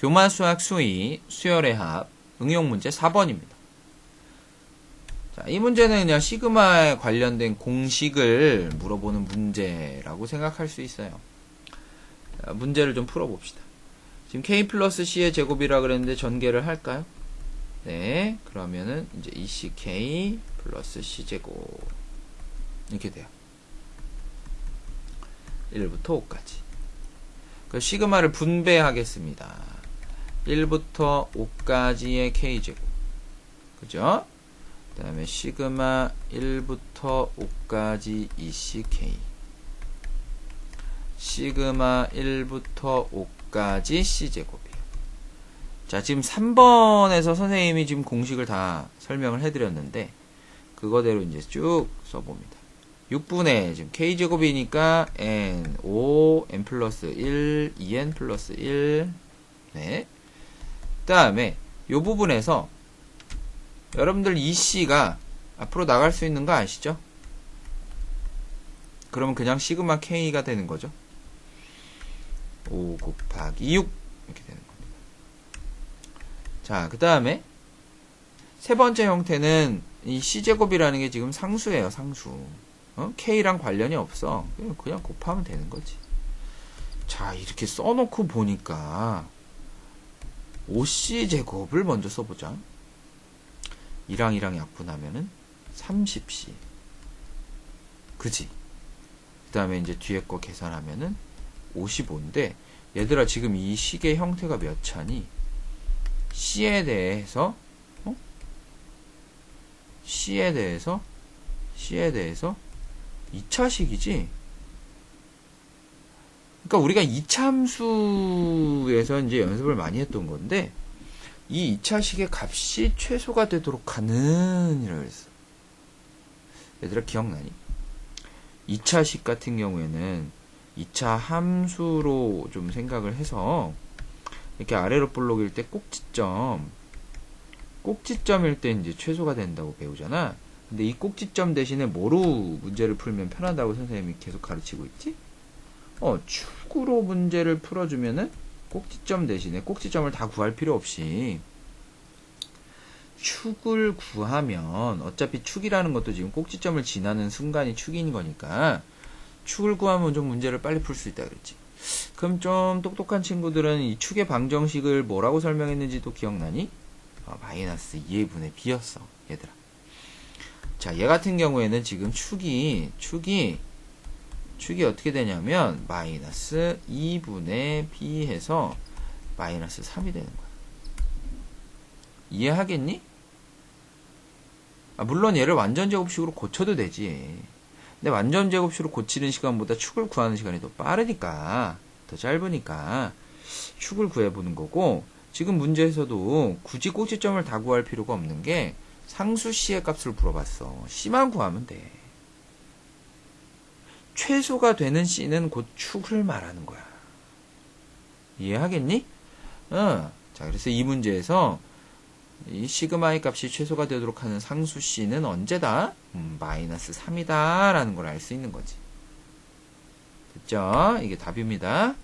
교마 수학 수의, 수열의 합, 응용 문제 4번입니다. 자, 이 문제는 그냥 시그마에 관련된 공식을 물어보는 문제라고 생각할 수 있어요. 자, 문제를 좀 풀어봅시다. 지금 k 플러스 c의 제곱이라 그랬는데 전개를 할까요? 네, 그러면은 이제 ECK 플러스 C 제곱 이렇게 돼요. 1부터 5까지. 그 시그마를 분배하겠습니다. 1부터 5까지의 K 제곱. 그죠? 그 다음에 시그마 1부터 5까지 ECK. 시그마 1부터 5까지 C 제곱. 자, 지금 3번에서 선생님이 지금 공식을 다 설명을 해드렸는데, 그거대로 이제 쭉 써봅니다. 6분의 지금 k제곱이니까 n, 5, n 플러스 1, 2n 플러스 1, 네. 그 다음에 요 부분에서 여러분들 이 c가 앞으로 나갈 수 있는 거 아시죠? 그러면 그냥 시그마 k가 되는 거죠. 5 곱하기 6 이렇게 되는 겁니다. 자, 그 다음에 세 번째 형태는 이 c제곱이라는 게 지금 상수예요, 상수. 어? k랑 관련이 없어. 그냥 곱하면 되는 거지. 자, 이렇게 써놓고 보니까 5c제곱을 먼저 써보자. 2랑 2랑 약분하면은 30c. 그지? 그 다음에 이제 뒤에 거 계산하면은 55인데, 얘들아, 지금 이 식의 형태가 몇 차니? C에 대해서 어? C에 대해서 C에 대해서 2차식이지. 그러니까 우리가 2차 함수에서 이제 연습을 많이 했던 건데 이 2차식의 값이 최소가 되도록 하는 이라고 했어. 얘들아 기억나니? 2차식 같은 경우에는 2차 함수로 좀 생각을 해서 이렇게 아래로 볼록일 때 꼭지점 꼭지점일 때 이제 최소가 된다고 배우잖아. 근데 이 꼭지점 대신에 뭐로 문제를 풀면 편하다고 선생님이 계속 가르치고 있지? 어, 축으로 문제를 풀어주면은 꼭지점 대신에 꼭지점을 다 구할 필요 없이 축을 구하면 어차피 축이라는 것도 지금 꼭지점을 지나는 순간이 축인 거니까 축을 구하면 좀 문제를 빨리 풀 수 있다 그랬지. 그럼 좀 똑똑한 친구들은 이 축의 방정식을 뭐라고 설명했는지도 기억나니? 어, 마이너스 2분의 b였어, 얘들아. 자, 얘 같은 경우에는 지금 축이, 축이, 축이 어떻게 되냐면, 마이너스 2분의 b 해서 마이너스 3이 되는 거야. 이해하겠니? 아, 물론 얘를 완전제곱식으로 고쳐도 되지. 근데 완전제곱식으로 고치는 시간보다 축을 구하는 시간이 더 빠르니까, 더 짧으니까, 축을 구해보는 거고, 지금 문제에서도 굳이 꼭지점을 다 구할 필요가 없는 게, 상수 C의 값을 물어봤어. C만 구하면 돼. 최소가 되는 C는 곧 축을 말하는 거야. 이해하겠니? 어. 자, 그래서 이 문제에서 이 시그마의 값이 최소가 되도록 하는 상수 C는 언제다? 음, 마이너스 3이다. 라는 걸 알 수 있는 거지. 됐죠? 이게 답입니다.